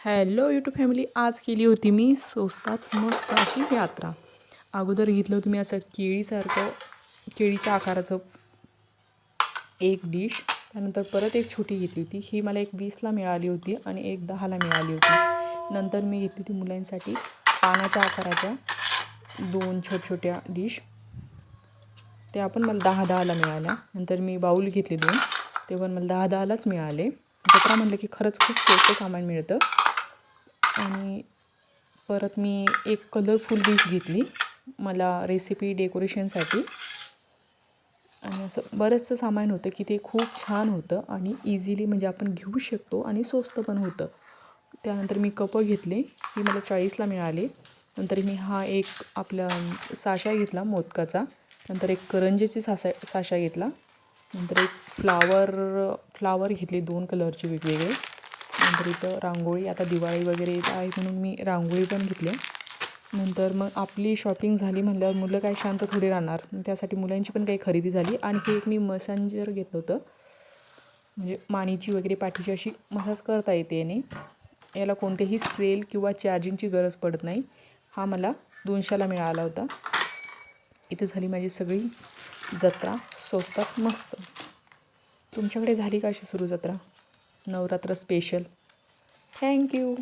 Hello YouTube family आज केली होती मी स्वस्तात मस्त अशी यात्रा. अगोदर घेतलं होतं मी असं केळीसारखं केळीच्या आकाराचं एक डिश त्यानंतर परत एक छोटी घेतली होती. ही मला एक वीसला मिळाली होती आणि एक दहाला मिळाली होती. नंतर मी घेतली होती मुलांसाठी पाण्याच्या आकाराच्या दोन छोट छोट्या डिश त्या पण मला दहा दहाला मिळाल्या. नंतर मी बाऊल घेतले दोन ते पण मला दहा दहालाच मिळाले. जत्रा म्हणलं की खरंच खूप स्वस्त सामान मिळतं. आणि परत मी एक कलरफुल डिश घेतली. मला रेसिपी डेकोरेशनसाठी आणि असं बरंचसं सामान होतं की ते खूप छान होतं आणि इझिली म्हणजे आपण घेऊ शकतो आणि स्वस्त पण होतं. त्यानंतर मी कपं घेतले. ही मला चाळीसला मिळाले. नंतर मी हा एक आपला साशा घेतला मोदकाचा. नंतर एक करंजेची सासा साशा घेतला. नंतर एक फ्लावर फ्लावर घेतले दोन कलरचे वेगवेगळे. नंतर इथं रांगोळी आता दिवाळी वगैरे येत आहे म्हणून मी रांगोळी पण घेतली. नंतर मग आपली शॉपिंग झाली म्हणल्यावर मुलं काय शांत थोडी राहणार. त्यासाठी मुलांची पण काही खरेदी झाली. आणखी एक मी मसांजर घेतलं होतं. म्हणजे मानेची वगैरे पाठीची अशी मसाज करता येते याने. याला कोणतेही सेल किंवा चार्जिंगची गरज पडत नाही. हा मला दोनशेला मिळाला होता. इथे झाली माझी सगळी जत्रा स्वस्तात मस्त. तुमच्याकडे झाली का अशी सुरू जत्रा? Navratra special thank you